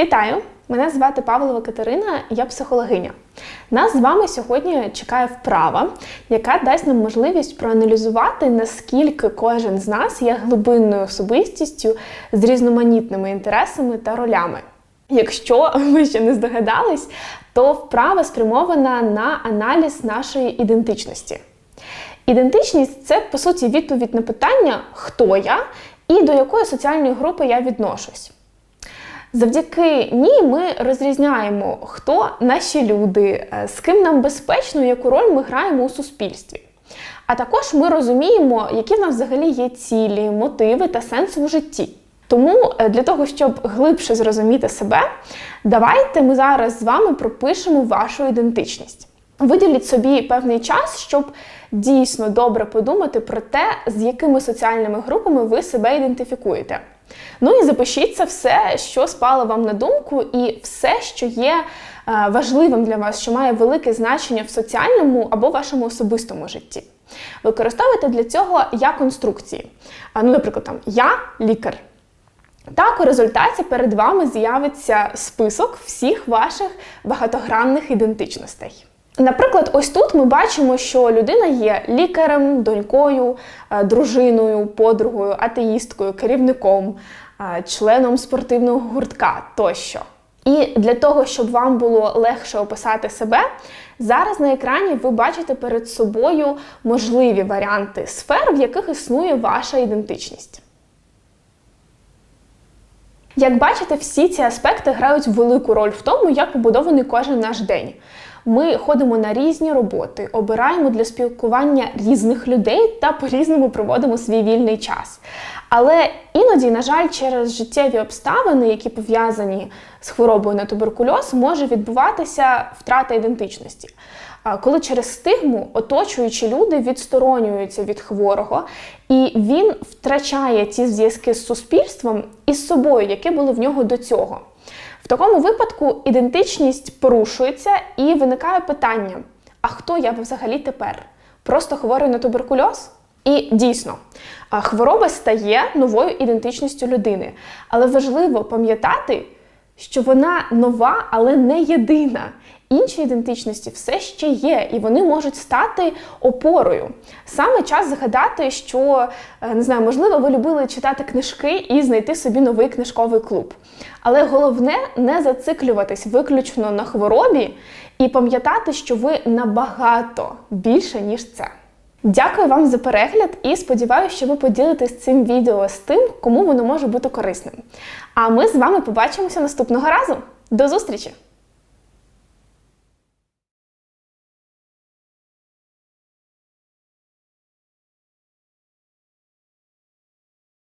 Вітаю! Мене звати Павлова Катерина, я психологиня. Нас з вами сьогодні чекає вправа, яка дасть нам можливість проаналізувати, наскільки кожен з нас є глибинною особистістю з різноманітними інтересами та ролями. Якщо ви ще не здогадались, то вправа спрямована на аналіз нашої ідентичності. Ідентичність це по суті відповідь на питання, хто я і до якої соціальної групи я відношусь. Завдяки ній ми розрізняємо, хто наші люди, е, з ким нам безпечно, яку роль ми граємо у суспільстві. А також ми розуміємо, які в нас взагалі є цілі, мотиви та сенс у житті. Тому е, для того, щоб глибше зрозуміти себе, давайте ми зараз з вами пропишемо вашу ідентичність. Виділіть собі певний час, щоб дійсно добре подумати про те, з якими соціальними групами ви себе ідентифікуєте. Ну і запишіть це все, що спало вам на думку, і все, що є е, важливим для вас, що має велике значення в соціальному або вашому особистому житті. Використовуйте для цього я конструкції. Ну, наприклад, там я лікар. Так, у результаті перед вами з'явиться список всіх ваших багатогранних ідентичностей. Наприклад, ось тут ми бачимо, що людина є лікарем, донькою, е, дружиною, подругою, атеїсткою, керівником, е, членом спортивного гуртка тощо. І для того, щоб вам було легше описати себе, зараз на екрані ви бачите перед собою можливі варіанти сфер, в яких існує ваша ідентичність. Як бачите, всі ці аспекти грають велику роль в тому, як побудований кожен наш день. Ми ходимо на різні роботи, обираємо для спілкування різних людей та по-різному проводимо свій вільний час. Але іноді, на жаль, через життєві обставини, які пов'язані з хворобою на туберкульоз, може відбуватися втрата ідентичності. Коли через стигму оточуючі люди відсторонюються від хворого, і він втрачає ті зв'язки з суспільством і з собою, які були в нього до цього. Такому випадку ідентичність порушується і виникає питання: а хто я взагалі тепер? Просто хворий на туберкульоз? І дійсно, хвороба стає новою ідентичністю людини. Але важливо пам'ятати, що вона нова, але не єдина. Інші ідентичності все ще є, і вони можуть стати опорою. Саме час згадати, що е, не знаю, можливо, ви любили читати книжки і знайти собі новий книжковий клуб. Але головне не зациклюватись виключно на хворобі і пам'ятати, що ви набагато більше, ніж це. Дякую вам за перегляд і сподіваюся, що ви поділитесь цим відео з тим, кому воно може бути корисним. А ми з вами побачимося наступного разу. До зустрічі!